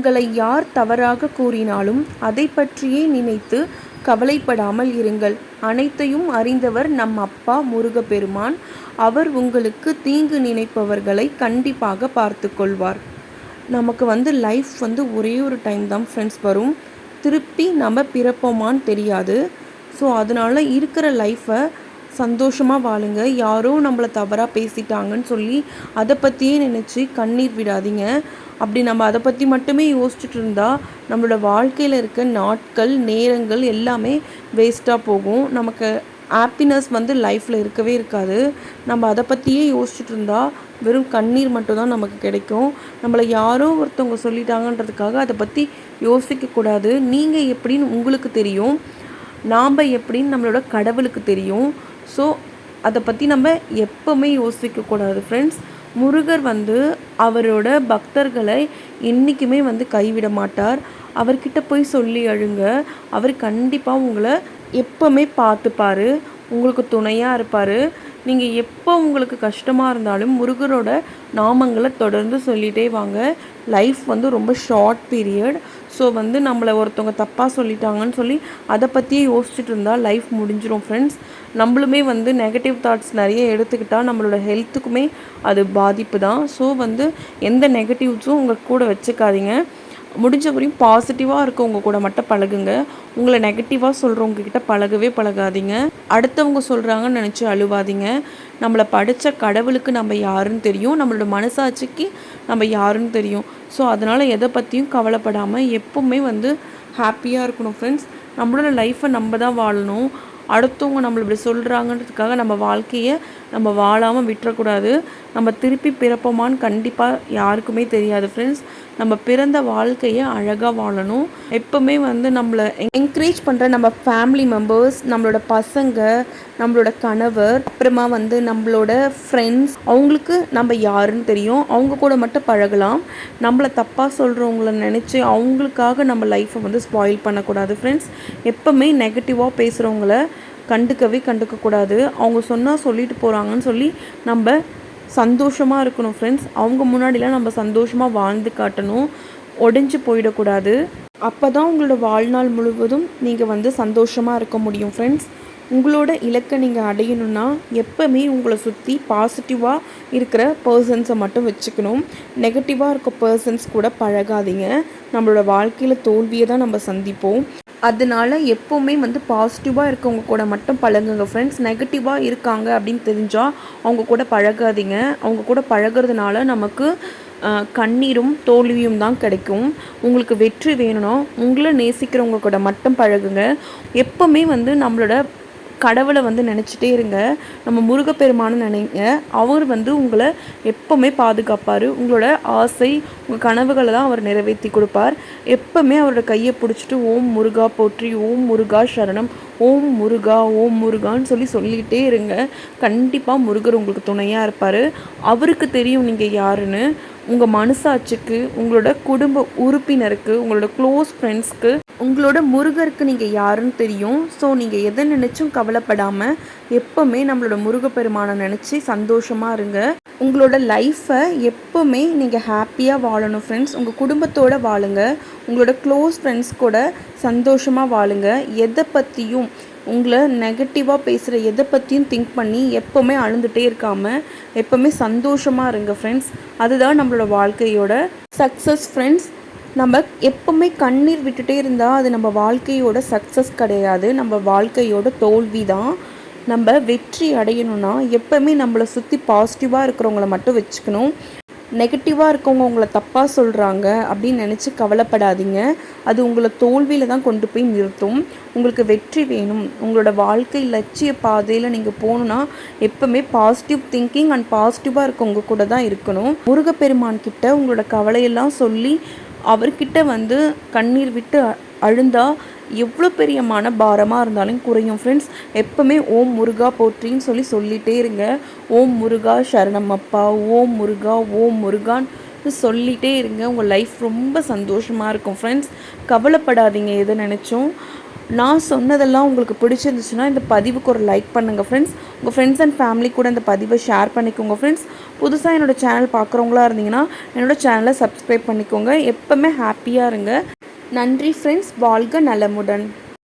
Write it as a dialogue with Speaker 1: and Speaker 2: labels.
Speaker 1: உங்களை யார் தவறாக கூறினாலும் அதை பற்றியே நினைத்து கவலைப்படாமல் இருங்கள். அனைத்தையும் அறிந்தவர் நம் அப்பா முருகப்பெருமான். அவர் உங்களுக்கு தீங்கு நினைப்பவர்களை கண்டிப்பாக பார்த்து கொள்வார் நமக்கு வந்து லைஃப் வந்து ஒரே ஒரு டைம் தான் ஃப்ரெண்ட்ஸ் வரும். திருப்பி நம்ம பிறப்போமான்னு தெரியாது. ஸோ அதனால் இருக்கிற லைஃப்பை சந்தோஷமாக வாழுங்க. யாரோ நம்மளை தவறாக பேசிட்டாங்கன்னு சொல்லி அதை பற்றியே நினச்சி கண்ணீர் விடாதீங்க. அப்படி நம்ம அதை பற்றி மட்டுமே யோசிச்சுட்டு இருந்தால் நம்மளோட வாழ்க்கையில் இருக்க நாட்கள் நேரங்கள் எல்லாமே வேஸ்ட்டாக போகும். நமக்கு ஹாப்பினஸ் வந்து லைஃப்பில் இருக்கவே இருக்காது. நம்ம அதை பற்றியே யோசிச்சுட்டு இருந்தால் வெறும் கண்ணீர் மட்டும்தான் நமக்கு கிடைக்கும். நம்மளை யாரோ ஒருத்தவங்க சொல்லிட்டாங்கன்றதுக்காக அதை பற்றி யோசிக்கக்கூடாது நீங்கள் எப்படின்னு உங்களுக்கு தெரியும். நாம் எப்படின்னு நம்மளோட கடவுளுக்கு தெரியும். ஸோ அதை பற்றி நம்ம எப்போவுமே யோசிக்கக்கூடாது ஃப்ரெண்ட்ஸ் முருகர் வந்து அவரோட பக்தர்களை என்றைக்குமே வந்து கைவிட மாட்டார். அவர்கிட்ட போய் சொல்லி அழுங்க. அவர் கண்டிப்பாக உங்களை எப்போவுமே பார்த்துப்பார். உங்களுக்கு துணையாக இருப்பார். நீங்கள் எப்போ உங்களுக்கு கஷ்டமாக இருந்தாலும் முருகரோட நாமங்களை தொடர்ந்து சொல்லிகிட்டே வாங்க. லைஃப் வந்து ரொம்ப ஷார்ட் பீரியட் ஸோ வந்து நம்மளை ஒருத்தவங்க தப்பாக சொல்லிட்டாங்கன்னு சொல்லி அதை பற்றியே யோசிச்சுட்டு இருந்தால் லைஃப் முடிஞ்சிடும் ஃப்ரெண்ட்ஸ் நம்மளுமே வந்து நெகட்டிவ் தாட்ஸ் நிறைய எடுத்துக்கிட்டால் நம்மளோட ஹெல்த்துக்குமே அது பாதிப்பு தான் ஸோ வந்து எந்த நெகட்டிவ்ஸும் உங்கள் கூட வச்சுக்காதீங்க. முடிஞ்ச வரையும் பாசிட்டிவாக இருக்கவங்க கூட மட்டும் பழகுங்க. உங்களை நெகட்டிவாக சொல்கிறவங்க கிட்ட பழகவே பழகாதீங்க. அடுத்தவங்க சொல்கிறாங்கன்னு நினச்சி அழுவாதீங்க. நம்மளை படித்த கடவுளுக்கு நம்ம யாருன்னு தெரியும். நம்மளோட மனசாட்சிக்கு நம்ம யாருன்னு தெரியும். ஸோ அதனால் எதை பற்றியும் கவலைப்படாமல் எப்போவுமே வந்து ஹாப்பியாக இருக்கணும் ஃப்ரெண்ட்ஸ் நம்மளோட லைஃப்பை நம்ம தான் வாழணும். அடுத்தவங்க நம்மளை இப்படி சொல்கிறாங்கன்றதுக்காக நம்ம வாழ்க்கையை நம்ம வாழாமல் விட்டுறக்கூடாது. நம்ம திருப்பி பிறப்போமான்னு கண்டிப்பாக யாருக்குமே தெரியாது ஃப்ரெண்ட்ஸ் நம்ம பிறந்த வாழ்க்கையை அழகாக வாழணும். எப்போவுமே வந்து நம்மளை என்கரேஜ் பண்ணுற நம்ம ஃபேமிலி மெம்பர்ஸ் நம்மளோட பசங்க நம்மளோட கணவர் அப்புறமா வந்து நம்மளோட ஃப்ரெண்ட்ஸ் அவங்களுக்கு நம்ம யாருன்னு தெரியும். அவங்க கூட மட்டும் பழகலாம். நம்மளை தப்பாக சொல்கிறவங்கள நினச்சி அவங்களுக்காக நம்ம லைஃப்பை வந்து ஸ்பாயில் பண்ணக்கூடாது ஃப்ரெண்ட்ஸ் எப்போவுமே நெகட்டிவாக பேசுகிறவங்கள கண்டுக்கவே கண்டுக்கக்கூடாது. அவங்க சொன்னால் சொல்லிட்டு போகிறாங்கன்னு சொல்லி நம்ம சந்தோஷமாக இருக்கணும் ஃப்ரெண்ட்ஸ் அவங்க முன்னாடிலாம் நம்ம சந்தோஷமாக வாழ்ந்து காட்டணும். உடஞ்சி போயிடக்கூடாது. அப்போ தான் உங்களோட வாழ்நாள் முழுவதும் நீங்கள் வந்து சந்தோஷமாக இருக்க முடியும் ஃப்ரெண்ட்ஸ் உங்களோட இலக்கை நீங்கள் அடையணும்னா எப்போவுமே உங்களை சுற்றி பாசிட்டிவாக இருக்கிற பர்சன்ஸை மட்டும் வச்சுக்கணும். நெகட்டிவாக இருக்க பர்சன்ஸ் கூட பழகாதீங்க. நம்மளோட வாழ்க்கையில் தோல்வியை தான் நம்ம சந்திப்போம். அதனால எப்போவுமே வந்து பாசிட்டிவாக இருக்கவங்க கூட மட்டும் பழகுங்க. ஃப்ரெண்ட்ஸ் நெகட்டிவாக இருக்காங்க அப்படின்னு தெரிஞ்சால் அவங்க கூட பழகாதீங்க. அவங்க கூட பழகிறதுனால நமக்கு கண்ணீரும் தோல்வியும் தான் கிடைக்கும். உங்களுக்கு வெற்றி வேணும்னா உங்களை நேசிக்கிறவங்க கூட மட்டும் பழகுங்க. எப்போவுமே வந்து நம்மளோட கடவுளை வந்து நினச்சிட்டே இருங்க. நம்ம முருகப்பெருமானு நினைங்க. அவர் வந்து உங்களை எப்போவுமே பாதுகாப்பார். உங்களோட ஆசை உங்கள் கனவுகளை தான் அவர் நிறைவேற்றி கொடுப்பார். எப்போவுமே அவரோட கையை பிடிச்சிட்டு ஓம் முருகா போற்றி ஓம் முருகா சரணம் ஓம் முருகா ஓம் முருகான்னு சொல்லி சொல்லிகிட்டே இருங்க. கண்டிப்பாக முருகர் உங்களுக்கு துணையாக இருப்பார். அவருக்கு தெரியும் நீங்கள் யாருன்னு. உங்கள் மனசாட்சிக்கு உங்களோட குடும்ப உறுப்பினருக்கு உங்களோட க்ளோஸ் ஃப்ரெண்ட்ஸ்க்கு உங்களோட முருகருக்கு நீங்கள் யாருன்னு தெரியும். ஸோ நீங்கள் எதை நினச்சும் கவலைப்படாமல் எப்போவுமே நம்மளோட முருகப்பெருமானை நினச்சி சந்தோஷமாக இருங்க. உங்களோட லைஃப்பை எப்போவுமே நீங்கள் ஹாப்பியாக வாழணும் ஃப்ரெண்ட்ஸ் உங்கள் குடும்பத்தோடு வாழுங்க. உங்களோட க்ளோஸ் ஃப்ரெண்ட்ஸ் கூட சந்தோஷமாக வாழுங்க. எதை பற்றியும் உங்களை நெகட்டிவாக பேசுகிற எதை பற்றியும் திங்க் பண்ணி எப்போவுமே அழுந்துகிட்டே இருக்காமல் எப்போவுமே சந்தோஷமாக இருங்க ஃப்ரெண்ட்ஸ் அதுதான் நம்மளோட வாழ்க்கையோட சக்ஸஸ் ஃப்ரெண்ட்ஸ் நம்ம எப்போவுமே கண்ணீர் விட்டுட்டே இருந்தால் அது நம்ம வாழ்க்கையோட சக்ஸஸ் கிடையாது. நம்ம வாழ்க்கையோட தோல்வி தான் நம்ம வெற்றி அடையணும்னா எப்போவுமே நம்மளை சுற்றி பாசிட்டிவாக இருக்கிறவங்கள மட்டும் வச்சுக்கணும். நெகட்டிவாக இருக்கவங்க உங்களை தப்பாக சொல்கிறாங்க அப்படின்னு நினச்சி கவலைப்படாதீங்க. அது உங்களை தோல்வியில் தான் கொண்டு போய் நிறுத்தும். உங்களுக்கு வெற்றி வேணும். உங்களோட வாழ்க்கை லட்சிய பாதையில் நீங்கள் போகணுன்னா எப்போவுமே பாசிட்டிவ் திங்கிங் அண்ட் பாசிட்டிவாக இருக்கவங்க கூட தான் இருக்கணும். முருகப்பெருமான் கிட்ட உங்களோட கவலையெல்லாம் சொல்லி அவர்கிட்ட வந்து கண்ணீர் விட்டு அழுந்தா எவ்வளோ பெரிய மன பாரமாக இருந்தாலும் குறையும். ஃப்ரெண்ட்ஸ் எப்போவுமே ஓம் முருகா போற்றின்னு சொல்லி சொல்லிகிட்டே இருங்க. ஓம் முருகா சரணமப்பா ஓம் முருகா ஓம் முருகான்னு சொல்லிகிட்டே இருங்க. உங்கள் லைஃப் ரொம்ப சந்தோஷமாக இருக்கும். ஃப்ரெண்ட்ஸ் கவலைப்படாதீங்க எதை நினச்சோம். நான் சொன்னதெல்லாம் உங்களுக்கு பிடிச்சிருந்துச்சுன்னா இந்த பதிவுக்கு ஒரு லைக் பண்ணுங்கள் ஃப்ரெண்ட்ஸ் உங்கள் ஃப்ரெண்ட்ஸ் அண்ட் ஃபேமிலி கூட இந்த பதிவை ஷேர் பண்ணிக்கோங்க ஃப்ரெண்ட்ஸ் புதுசாக என்னோடய சேனல் பார்க்குறவங்களா இருந்தீங்கன்னா என்னோடய சேனலை சப்ஸ்கிரைப் பண்ணிக்கோங்க. எப்போவுமே ஹாப்பியாக இருங்க. நன்றி ஃப்ரெண்ட்ஸ் வாழ்க நலமுடன்.